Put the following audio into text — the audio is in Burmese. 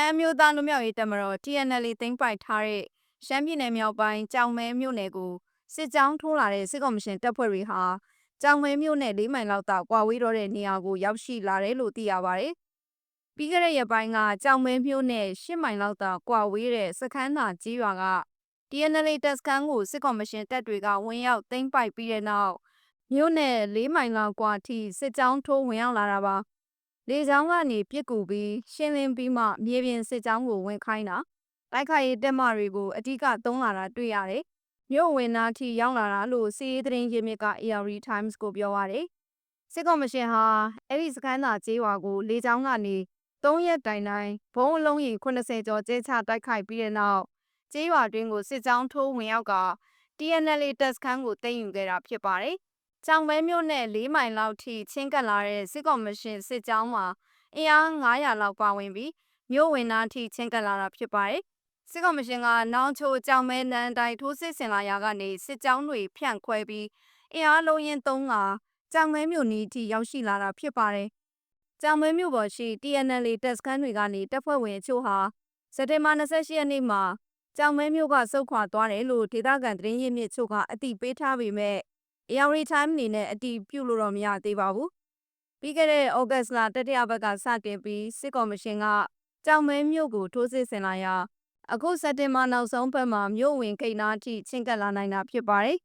ရှမ်းအမျိုးသားလူမျိုးရေးတပ်မတော် TNLA သိမ်းပိုက်ထားတဲ့ရှမ်းပြည်နယ်မြောက်ပိုင်းကြောင်မဲမြို့နယ်ကိုစစ်ကြောင်းထိုးလာတဲ့စစ်ကောင်မရှင်တပ်ဖွဲ့တွေဟာကြောင်မဲမြို့နယ်၄မိုင်လောက်သာကွာဝေးတော့တဲ့နေရာကိုရောက်ရှိလာတယ်လို့သိရပါတယ်။ပြီးခဲ့တဲ့ရက်ပိုင်းကကြောင်မဲမြို့နယ်၈မိုင်လောက်သာကွာဝေးတဲ့စခန်းသာကြီးရွာက TNLA တပ်စခန်းကိုစစ်ကောင်မရှင်တပ်တွေကဝင်ရောက်သိမ်းပိုက်ပြီးတဲ့နောက်မြို့နယ်၄မိုင်လောက်ကွာထိစစ်ကြောင်းထိုးဝင်ရောက်လာတာပါ။ လေကြောင်းကနေပြစ်ကူပြီးရှင်းလင်းပြီးမှမြေပြင်စစ်ကြောင်းကိုဝင်ခိုင်းတာတိုက်ခိုက်ရေးတပ်မတွေကိုအ धिक သုံးလာတာတွေ့ရတယ်။မြို့ဝင်နာထိရောက်လာတာလို့စီးရေးသတင်းရင်းမြစ်က AR Times ကိုပြောရတယ်။စစ်ကောင်မရှင်ဟာအဲ့ဒီစခန်းသာကျေးရွာကိုလေကြောင်းကနေ၃ရက်တိုင်တိုင်ဘုံအလုံးကြီး80ကျော်ကျဲချတိုက်ခိုက်ပြီးတဲ့နောက်ကျေးရွာတွင်းကိုစစ်ကြောင်းထိုးဝင်ရောက်က TNLA တပ်စခန်းကိုသိမ်းယူခဲ့တာဖြစ်ပါတယ်။ ကြောင်မဲမြို့နယ်၄မိုင်လောက်ထိချင်းကပ်လာတဲ့စစ်ကောင်မရှင်စစ်ကြောင်းမှာအင်အား900လောက်ပါဝင်ပြီးမြို့ဝင်နာထိချင်းကပ်လာတာဖြစ်ပါတယ်။စစ်ကောင်မရှင်ကနောင်ချိုကြောင်မဲနန်းတိုင်းထိုးစစ်ဆင်လာရာကနေစစ်ကြောင်းတွေဖြန့်ခွဲပြီးအင်အားလုံးရင်သုံးကကြောင်မဲမြို့နီးထိရောက်ရှိလာတာဖြစ်ပါတယ်။ကြောင်မဲမြို့ပေါ်ရှိ TNLA တပ်စခန်းတွေကနေတပ်ဖွဲ့ဝင်အချို့ဟာစက်တင်ဘာ28ရက်နေ့မှာကြောင်မဲမြို့ကစုတ်ခွာသွားတယ်လို့ဒေသခံသတင်းရင်းမြစ်ချို့ကအတိပေးထားပေမဲ့ AR Time အနေနဲ့အတိပြုလို့တော့မရသေးပါဘူး။ပြီးခဲ့တဲ့ဩဂတ်စ်လတတိယဘက်ကစတင်ပြီးစစ်ကော်မရှင်ကကြောင်မဲမြို့ကိုထိုးစစ်ဆင်လာရာအခုစက်တင်ဘာနောက်ဆုံးပတ်မှာမြို့ဝင်ခိတ်နာထိချင်းကပ်လာနိုင်တာဖြစ်ပါတယ်